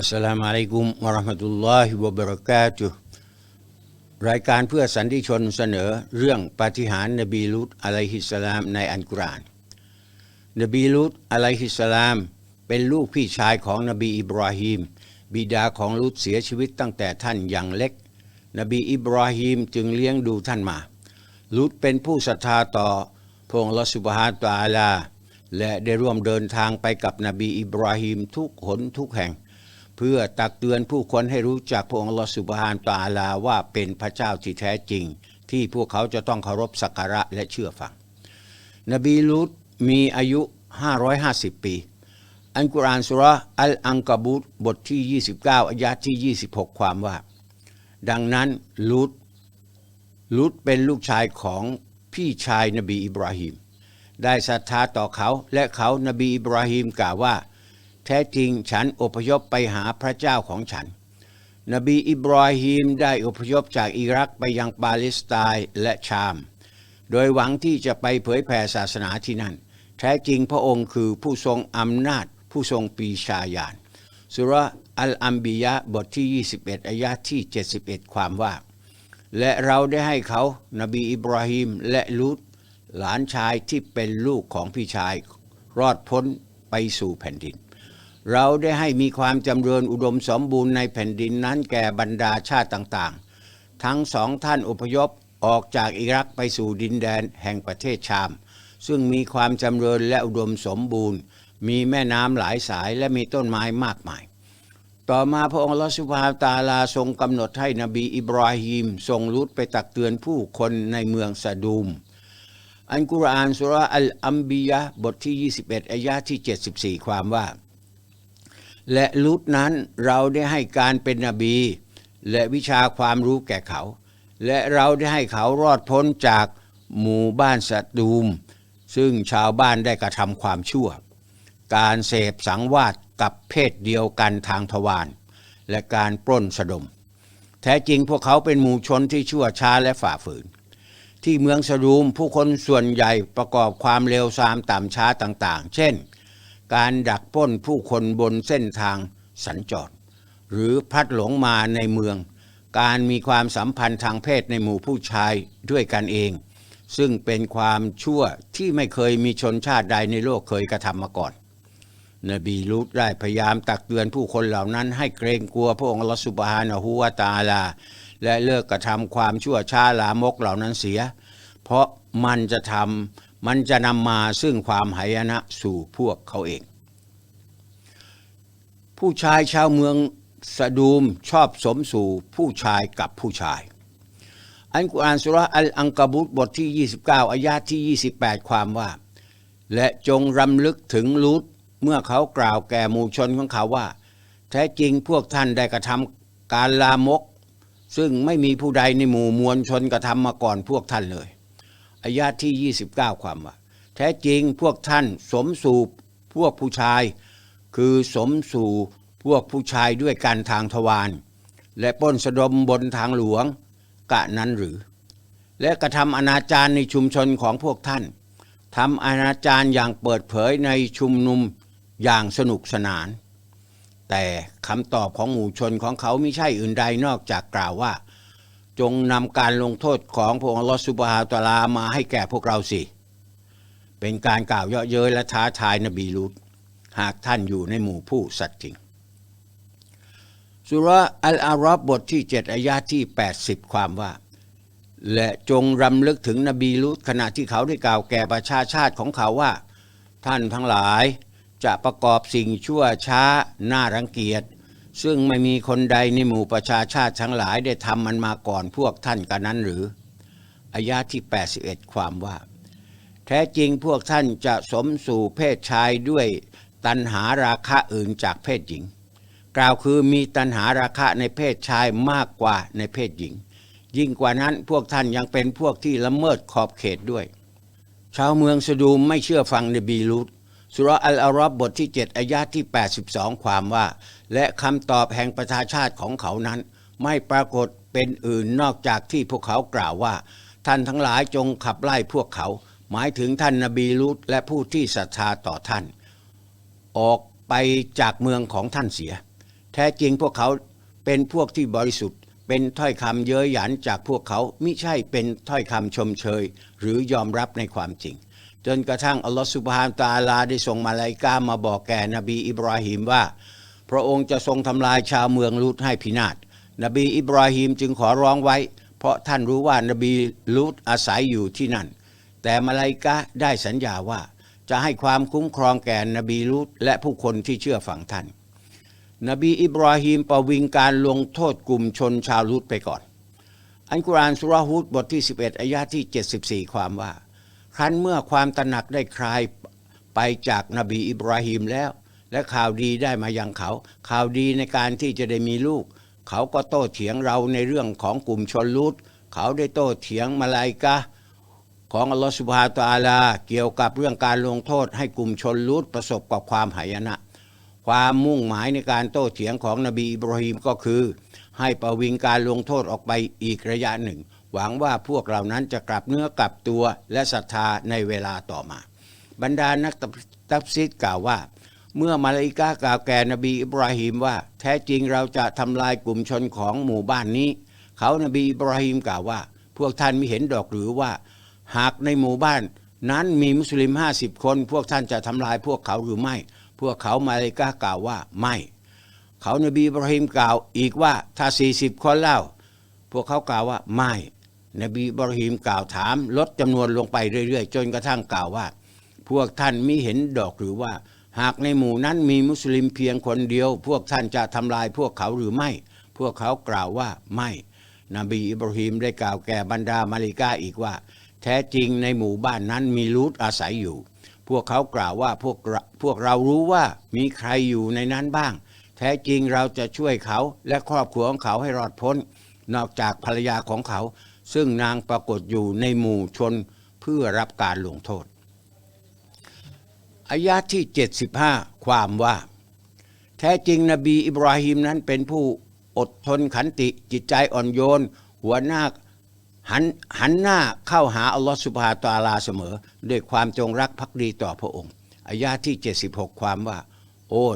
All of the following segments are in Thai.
อัสสลามุอะลัยกุมวะเราะห์มะตุลลอฮิวะบะเราะกาตุฮ์รายการเพื่อสันติชนเสนอเรื่องปาฏิหาริย์นบีลูตอะลัยฮิสสลามในอัลกุรอาน นบีลูตอะลัยฮิสสลาม เป็นลูกพี่ชายของนบีอิบราฮิมบิดาของลูตเสียชีวิตตั้งแต่ท่านยังเล็ก นบีอิบราฮิมจึงเลี้ยงดูท่านมาลูตเป็นผู้ศรัทธาต่อพระองค์ลลอฮฺซุบฮานตอาลา และได้ร่วมเดินทางไปกับนบีอิบราฮิมทุกหนทุกแห่ง เพื่อตักเตือนผู้คนให้รู้จักพระองค์ลอฮฺซุบฮานตาลาว่าเป็นพระเจ้าที่แท้จริง ที่พวกเขาจะต้องเคารพสักการะและเชื่อฟัง นบีลูตมีอายุ 550 ปี อันกุรอานสุระอัลอังกบูตบทที่ 29อายะที่ 26 ความว่า ดังนั้นลูตลูตเป็นลูกชายของพี่ชายนบีอิบราฮิมได้ศรัทธาต่อเขาและเขานบีอิบราฮิมกล่าวว่า แท้จริงฉันอพยพไปหาพระเจ้าของฉัน นบีอิบราฮิมได้อพยพจากอิรักไปยังปาเลสไตน์และชาม โดยหวังที่จะไปเผยแผ่ศาสนาที่นั่น แท้จริงพระองค์คือผู้ทรงอำนาจ ผู้ทรงปีชาญาณสุรอัลอัมบียะบทที่ 21อายะที่ 71 ความว่า และเราได้ให้เขา นบีอิบราฮิมและลูตหลานชายที่เป็นลูกของพี่ชาย รอดพ้นไปสู่แผ่นดิน เราได้ให้มีความจำเริญอุดมสมบูรณ์ในแผ่นดินนั้นแก่บรรดาชาติต่างๆ ทั้งสองท่านอพยพออกจากอิรักไปสู่ดินแดนแห่งประเทศชาม ซึ่งมีความจำเริญและอุดมสมบูรณ์ มีแม่น้ำหลายสายและมีต้นไม้มากมาย ต่อมาพระองค์ลอสุบฮาตาลาทรงกำหนดให้นบีอิบราฮิมทรงลุดไปตักเตือนผู้คนในเมืองซาดูมอันกุรอานสุราอัลอัมบียะบทที่ 21อายะที่ 74 ความว่า และลุดนั้นเราได้ให้การเป็นนบี และวิชาความรู้แก่เขา และเราได้ให้เขารอดพ้นจากหมู่บ้านสะดูม ซึ่งชาวบ้านได้กระทำความชั่ว การเสพสังวาสกับเพศเดียวกันทางทวารและการปล้นสะดม แท้จริงพวกเขาเป็นหมู่ชนที่ชั่วช้าและฝ่าฝืน ที่เมืองสะดูมผู้คนส่วนใหญ่ประกอบความเร็วซามต่ำช้าต่างๆ เช่น การดักป้นผู้คนบนเส้นทางสัญจร หรือพลัดหลงมาในเมือง การมีความสัมพันธ์ทางเพศในหมู่ผู้ชายด้วยกันเอง ซึ่งเป็นความชั่วที่ไม่เคยมีชนชาติใดในโลกเคยกระทำมาก่อน นบีลูตได้พยายามตักเตือนผู้คนเหล่านั้นให้เกรงกลัวพระองค์ลลอฮฺสุบฮานะฮูวะตาลา และเลิกกระทำความชั่วช้าลามกเหล่านั้นเสีย เพราะมันจะทำ มันจะนำมาซึ่งความหายนะสู่พวกเขาเอง ผู้ชายชาวเมืองสะดูมชอบสมสู่ผู้ชายกับผู้ชาย อันกุรอานสุรอัลอังกบุตบทที่ 29 อายาที่ 28 ความว่า และจงรำลึกถึงลูตเมื่อเขากล่าวแก่หมู่ชนของเขาว่า แท้จริงพวกท่านได้กระทำการลามก ซึ่งไม่มีผู้ใดในหมู่มวลชนกระทำมาก่อนพวกท่านเลย อายาที่ 29 ความว่า แท้จริงพวกท่านสมสู่พวกผู้ชาย คือสมสู่พวกผู้ชายด้วยกันทางทวารและป้นสะดมบนทางหลวงกะนั้นหรือ และกระทำอนาจารในชุมชนของพวกท่านทำอนาจารอย่างเปิดเผยในชุมนุมอย่างสนุกสนาน แต่คำตอบของหมู่ชนของเขาไม่ใช่อื่นใดนอกจากกล่าวว่า จงนำการลงโทษของพระองค์อัลลอฮฺซุบฮานะตลามาให้แก่พวกเราสิ เป็นการกล่าวเยาะเย้ยและท้าทายนบีลูตหากท่านอยู่ในหมู่ผู้สัตย์จริงสุราอัลอารับบทที่ 7อายาที่ 80 ความว่า และจงรำลึกถึงนบีลูตขณะที่เขาได้กล่าวแก่ประชาชาติของเขาว่า ท่านทั้งหลายจะประกอบสิ่งชั่วช้าน่ารังเกียจ ซึ่งไม่มีคนใดในหมู่ประชาชาติทั้งหลายได้ทำมันมาก่อนพวกท่านกันนั้นหรืออายาที่ 81 ความว่า แท้จริงพวกท่านจะสมสู่เพศชายด้วยตัณหาราคะอื่นจากเพศหญิง กล่าวคือมีตัณหาราคะในเพศชายมากกว่าในเพศหญิง ยิ่งกว่านั้นพวกท่านยังเป็นพวกที่ละเมิดขอบเขตด้วย ชาวเมืองสะดูมไม่เชื่อฟังนบีลูต สุรอัลอารับบทที่ 7อายาที่ 82 ความว่า และคำตอบแห่งประชาชาติของเขานั้น ไม่ปรากฏเป็นอื่นนอกจากที่พวกเขากล่าวว่า ท่านทั้งหลายจงขับไล่พวกเขา หมายถึงท่านนบีลูตและผู้ที่ศรัทธาต่อท่าน ออกไปจากเมืองของท่านเสีย แท้จริงพวกเขาเป็นพวกที่บริสุทธิ์ เป็นถ้อยคำเย้ยหยันจากพวกเขามิใช่เป็นถ้อยคำชมเชย หรือยอมรับในความจริง จนกระทั่งอัลลอฮฺสุบฮานตะอาลาได้ส่งมาลาอิกามาบอกแก่นบีอิบราฮิมว่า พระองค์จะทรงทำลายชาวเมืองลูตให้พินาศนบีอิบราฮิมจึงขอร้องไว้ เพราะท่านรู้ว่านบีลูตอาศัยอยู่ที่นั่น แต่มาลาอิกาได้สัญญาว่า จะให้ความคุ้มครองแก่นบีลูตและผู้คนที่เชื่อฝังท่าน นบีอิบราฮิมประวิงการลงโทษกลุ่มชนชาวลูตไปก่อน อันกุรานสุราะฮูดบทที่ 11อายะที่ 74 ความว่า ครั้นเมื่อความตระหนักได้คลายไปจากนบีอิบราฮิมแล้ว และข่าวดีได้มายังเขา ข่าวดีในการที่จะได้มีลูก เขาก็โต้เถียงเราในเรื่องของกลุ่มชนลูตเขาได้โต้เถียงมาลาอิกะของอัลลอฮฺสุบฮาตอาลา เกี่ยวกับเรื่องการลงโทษให้กลุ่มชนลูตประสบกับความหายนะ ความมุ่งหมายในการโต้เถียงของนบีอิบราฮิมก็คือ ให้ประวิงการลงโทษออกไปอีกระยะหนึ่ง หวังว่าพวกเหล่านั้นจะกลับเนื้อกลับตัวและศรัทธาในเวลาต่อมา บรรดานักตัฟซีดกล่าวว่า เมื่อมาลาอิกากล่าวแก่นบีอิบราฮิมว่า แท้จริงเราจะทำลายกลุ่มชนของหมู่บ้านนี้ เขานบีอิบราฮิมกล่าวว่า พวกท่านไม่เห็นดอกหรือว่า หากในหมู่บ้านนั้นมีมุสลิมห้าสิบคน พวกท่านจะทำลายพวกเขาหรือไม่ พวกเขามาลายกากล่าวว่าไม่ เขานบีบราฮิมกล่าวอีกว่าถ้าสี่สิบคนเล่า พวกเขากล่าวว่าไม่ นบีบราฮิมกล่าวถาม ลดจำนวนลงไปเรื่อยๆ จนกระทั่งกล่าวว่า พวกท่านมิเห็นดอกหรือว่า หากในหมู่นั้นมีมุสลิมเพียงคนเดียว พวกท่านจะทำลายพวกเขาหรือไม่ พวกเขากล่าวว่าไม่ นบีอิบราฮิมได้กล่าวแก่บรรดามาลิกาอีกว่า แท้จริงในหมู่บ้านนั้นมีลูตอาศัยอยู่ พวกเขากล่าวว่าพวกเราพวกเรารู้ว่ามีใครอยู่ในนั้นบ้าง แท้จริงเราจะช่วยเขาและครอบครัวของเขาให้รอดพ้น นอกจากภรรยาของเขา ซึ่งนางปรากฏอยู่ในหมู่ชนเพื่อรับการลงโทษอายะที่ 75 ความว่า แท้จริงนบีอิบราฮิมนั้นเป็นผู้อดทนขันติจิตใจอ่อนโยน หัวหน้าหันหันหน้าเข้าหาอัลลอฮฺสุบฮาตาลาเสมอ ด้วยความจงรักภักดีต่อพระองค์อายะที่ 76 ความว่า โอ้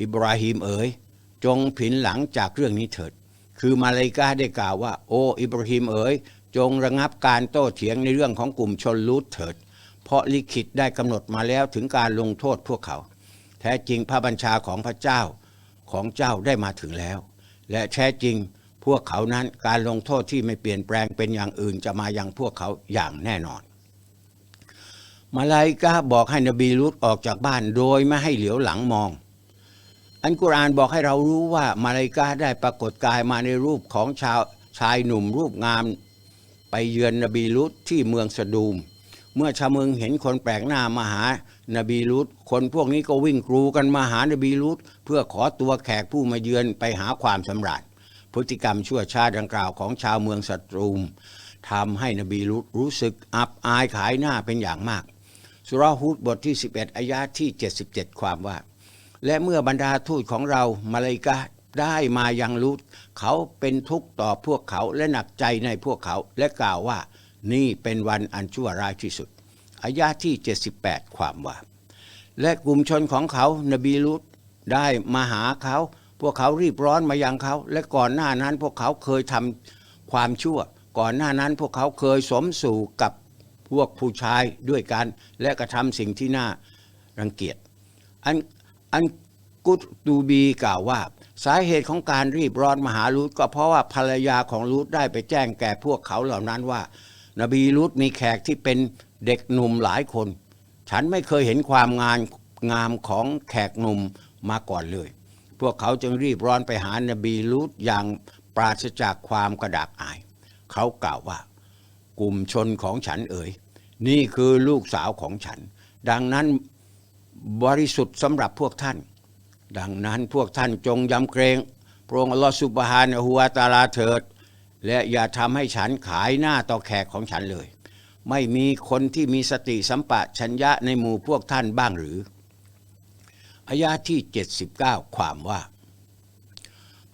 อิบราฮิมเอ๋ยจงผินหลังจากเรื่องนี้เถิด คือมาเลายกาได้กล่าวว่า โอ้อิบราฮิมเอ๋ยจงระงับการโต้เถียงในเรื่องของกลุ่มชนลูตเถิด เพราะลิขิตได้กำหนดมาแล้วถึงการลงโทษพวกเขา แท้จริงพระบัญชาของพระเจ้าของเจ้าได้มาถึงแล้ว และแท้จริงพวกเขานั้นการลงโทษที่ไม่เปลี่ยนแปลงเป็นอย่างอื่นจะมายังพวกเขาอย่างแน่นอน มาลาอิกาบอกให้นบีลุตออกจากบ้านโดยไม่ให้เหลียวหลังมอง อันกุรอานบอกให้เรารู้ว่ามาลาอิกาได้ปรากฏกายมาในรูปของชาวชายหนุ่มรูปงาม ไปเยือนนบีลุตที่เมืองสะดูม เมื่อชาวเมืองเห็นคนแปลกหน้ามาหานบีลุตคนพวกนี้ก็วิ่งกรูกันมาหานบีลุตเพื่อขอตัวแขกผู้มาเยือนไปหาความสำราญพฤติกรรมชั่วชาดังกล่าวของชาวเมืองสตรูมทำให้นบีลุตรู้สึกอับอายขายหน้าเป็นอย่างมาก สุราฮูดบทที่ 11อายะที่ 77 ความว่า และเมื่อบรรดาทูตของเรามาเลายกาได้มายังลุตเขาเป็นทุกข์ต่อพวกเขาและหนักใจในพวกเขาและกล่าวว่า นี่เป็นวันอันชั่วร้ายที่สุดอายะที่ 78 ความว่า และกลุ่มชนของเขานบีลุตได้มาหาเขา พวกเขารีบร้อนมายังเขา และก่อนหน้านั้นพวกเขาเคยทำความชั่ว ก่อนหน้านั้นพวกเขาเคยสมสู่กับพวกผู้ชายด้วยกัน และกระทำสิ่งที่น่ารังเกียจอัน อันกุตตูบีกล่าวว่า สาเหตุของการรีบร้อนมาหาลูตก็เพราะว่าภรรยาของลูตได้ไปแจ้งแก่พวกเขาเหล่านั้นว่า นบีลูตมีแขกที่เป็นเด็กหนุ่มหลายคน ฉันไม่เคยเห็นความงานงามของแขกหนุ่มมาก่อนเลย พวกเขาจึงรีบร้อนไปหานบีลูตอย่างปราศจากความกระดากอาย เขากล่าวว่า กลุ่มชนของฉันเอ๋ยนี่คือลูกสาวของฉัน ดังนั้น บริสุทธิ์สำหรับพวกท่าน ดังนั้นพวกท่านจงยำเกรงพระองค์อัลลอฮฺสุบฮานะฮูวาตาลาเถิด และอย่าทำให้ฉันขายหน้าต่อแขกของฉันเลย ไม่มีคนที่มีสติสัมปะชัญญะในหมู่พวกท่านบ้างหรืออายาที่ 79 ความว่า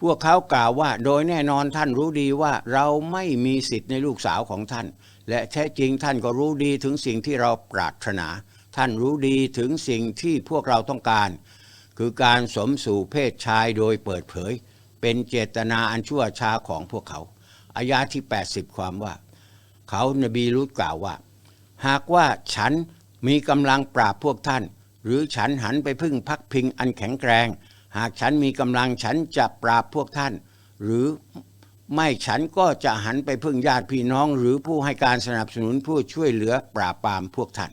พวกเขากล่าวว่าโดยแน่นอนท่านรู้ดีว่าเราไม่มีสิทธิ์ในลูกสาวของท่าน และแท้จริงท่านก็รู้ดีถึงสิ่งที่เราปรารถนา ท่านรู้ดีถึงสิ่งที่พวกเราต้องการ คือการสมสู่เพศชายโดยเปิดเผย เป็นเจตนาอันชั่วช้าของพวกเขา อายาที่ 80 ความว่า เขานบีรุตกล่าวว่า หากว่าฉันมีกำลังปราบพวกท่าน หรือฉันหันไปพึ่งพักพิงอันแข็งแกร่งหากฉันมีกำลังฉันจะปราบพวกท่าน หรือไม่ฉันก็จะหันไปพึ่งญาติพี่น้อง หรือผู้ให้การสนับสนุนผู้ช่วยเหลือปราบปรามพวกท่าน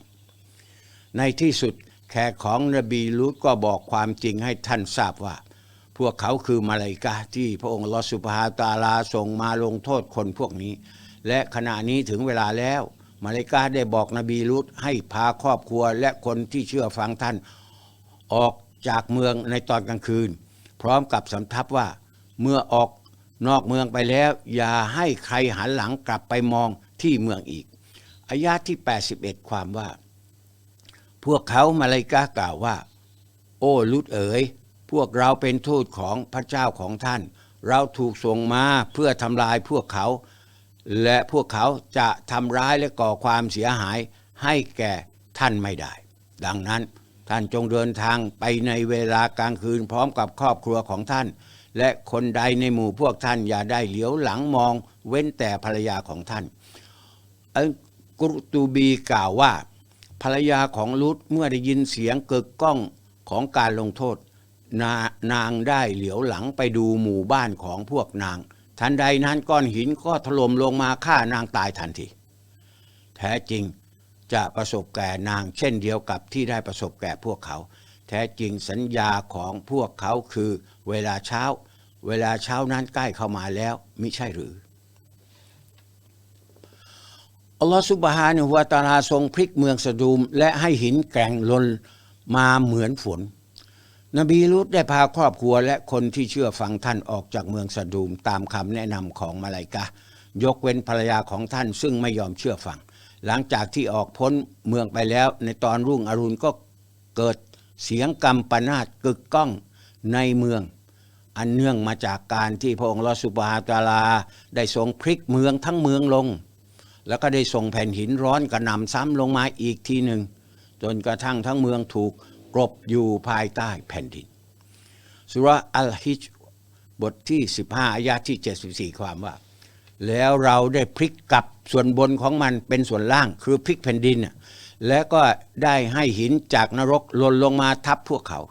ในที่สุดแขกของนบีลูตก็บอกความจริงให้ท่านทราบว่า พวกเขาคือมาลาอิกาที่พระองค์ลอสุภาตาลาส่งมาลงโทษคนพวกนี้ และขณะนี้ถึงเวลาแล้ว มาลาอิกาได้บอกนบีลูตให้พาครอบครัวและคนที่เชื่อฟังท่าน ออกจากเมืองในตอนกลางคืน พร้อมกับสำทับว่าเมื่อออกนอกเมืองไปแล้ว อย่าให้ใครหันหลังกลับไปมองที่เมืองอีกอายาที่ 81 ความว่า พวกเขามาลาอิกากล่าวว่า โอ้ลุดเอ๋ย พวกเราเป็นทูตของพระเจ้าของท่าน เราถูกส่งมาเพื่อทำลายพวกเขา และพวกเขาจะทำร้ายและก่อความเสียหายให้แก่ท่านไม่ได้ ดังนั้นท่านจงเดินทางไปในเวลากลางคืนพร้อมกับครอบครัวของท่าน และคนใดในหมู่พวกท่านอย่าได้เหลียวหลังมองเว้นแต่ภรรยาของท่านอัลกุรตูบีกล่าวว่า ภรรยาของลุตเมื่อได้ยินเสียงเกิดก้องของการลงโทษนานางได้เหลียวหลังไปดูหมู่บ้านของพวกนาง ทันใดนั้นก้อนหินก็ถล่มลงมาฆ่านางตายทันที แท้จริงจะประสบแก่นางเช่นเดียวกับที่ได้ประสบแก่พวกเขา แท้จริงสัญญาของพวกเขาคือเวลาเช้า เวลาเช้านั้นใกล้เข้ามาแล้วมิใช่หรือ อัลลอฮฺสุบฮานิวตาลาทรงพลิกเมืองสะดูม และให้หินแกร่งลนมาเหมือนฝน นบีลุตได้พาครอบครัวและคนที่เชื่อฟังท่านออกจากเมืองสะดูมตามคำแนะนำของมาลาอิกะยกเว้นภรรยาของท่านซึ่งไม่ยอมเชื่อฟัง หลังจากที่ออกพ้นเมืองไปแล้ว ในตอนรุ่งอรุณก็เกิดเสียงกำปนาตกึกก้องในเมือง อันเนื่องมาจากการที่พระองค์ลอสุบฮานะฮูวะตาลา ได้ทรงพลิกเมืองทั้งเมืองลง แล้วก็ได้ส่งแผ่นหินร้อนกระหน่ำซ้ำลงมาอีกทีหนึ่ง จนกระทั่งทั้งเมืองถูกกลบอยู่ภายใต้แผ่นดิน สุราอัลฮิจบทที่ 15อายะที่ 74 ความว่า แล้วเราได้พลิกกลับส่วนบนของมันเป็นส่วนล่างคือพลิกแผ่นดิน และก็ได้ให้หินจากนรกหล่นลงมาทับพวกเขา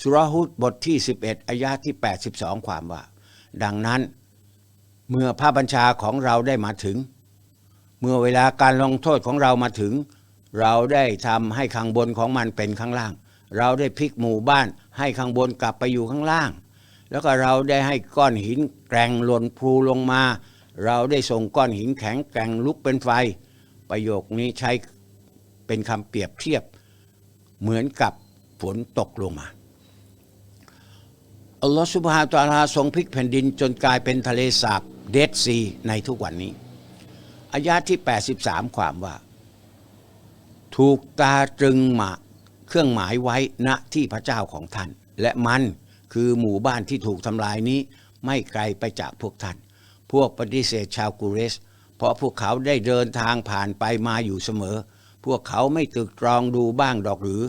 สุราะห์ฮุดบทที่ 11อายะที่ 82 ความว่า ดังนั้น เมื่อพระบัญชาของเราได้มาถึง เมื่อเวลาการลงโทษของเรามาถึง เราได้ทำให้ข้างบนของมันเป็นข้างล่าง เราได้พลิกหมู่บ้านให้ข้างบนกลับไปอยู่ข้างล่าง แล้วก็เราได้ให้ก้อนหินแกร่งหล่นพลูลงมา เราได้ส่งก้อนหินแข็งแกร่งลุกเป็นไฟ ประโยคนี้ใช้เป็นคำเปรียบเทียบ เหมือนกับฝนตกลงมาอัลลอฮฺสุบฮานะฮูวะตะอาลาทรงพลิกแผ่นดินจนกลายเป็นทะเลสาบเดดซีในทุกวันนี้ อายาที่ 83 ความว่า ถูกตาตรึงหมาเครื่องหมายไว้ณที่พระเจ้าของท่าน และมันคือหมู่บ้านที่ถูกทำลายนี้ ไม่ไกลไปจากพวกท่าน พวกปฏิเสธชาวกูเรส เพราะพวกเขาได้เดินทางผ่านไปมาอยู่เสมอ พวกเขาไม่ตึกตรองดูบ้างดอกหรือ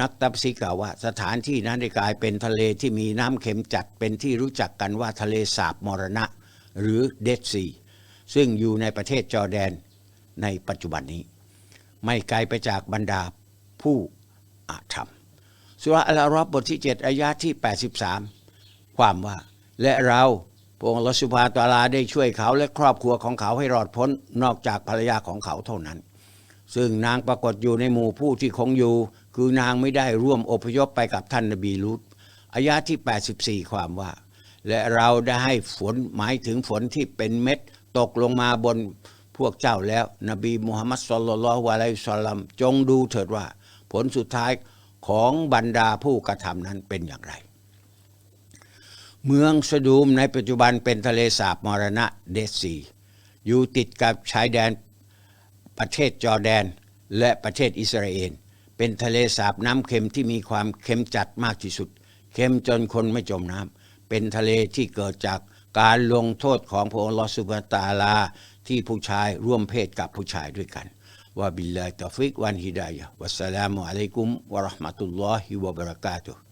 นักตับซิกล่าวว่า สถานที่นั้นได้กลายเป็นทะเลที่มีน้ำเค็มจัดเป็นที่รู้จักกันว่าทะเลสาบมรณะ หรือเดดซี ซึ่งอยู่ในประเทศจอร์แดนในปัจจุบันนี้ ไม่ไกลไปจากบรรดาผู้อาธรรมสุราอัลอราฟบทที่ 7อายะที่ 83 ความว่า และเราพระองค์ลสุภาตอาลาได้ช่วยเขาและครอบครัวของเขาให้รอดพ้นนอกจากภรรยาของเขาเท่านั้น ซึ่งนางปรากฏอยู่ในหมู่ผู้ที่คงอยู่ คือนางไม่ได้ร่วมอพยพไปกับท่านนบีลูตอายะที่ 84 ความว่า และเราได้ให้ฝนหมายถึงฝนที่เป็นเม็ด ตกลงมาบนพวกเจ้าแล้ว นบีมุฮัมมัดสุลลัลลอฮุอะลัยสลลัมจงดูเถิดว่า ผลสุดท้ายของบรรดาผู้กระทำนั้นเป็นอย่างไร เมืองสะดูมในปัจจุบันเป็นทะเลสาบมรณะเดซีอยู่ติดกับชายแดนประเทศจอร์แดน และประเทศอิสราเอลเป็นทะเลสาบน้ำเค็มที่มีความเค็มจัดมากที่สุด เค็มจนคนไม่จมน้ำเป็นทะเลที่เกิดจาก การลงโทษของพระองค์ลอสุบตาลา ที่ผู้ชายร่วมเพศกับผู้ชายด้วยกันว่าบิลลาตฟิกวันฮิดายะวัสสลามุอะลัยกุมวะราะห์มะตุลลอฮิวะบะเราะกาตุฮ์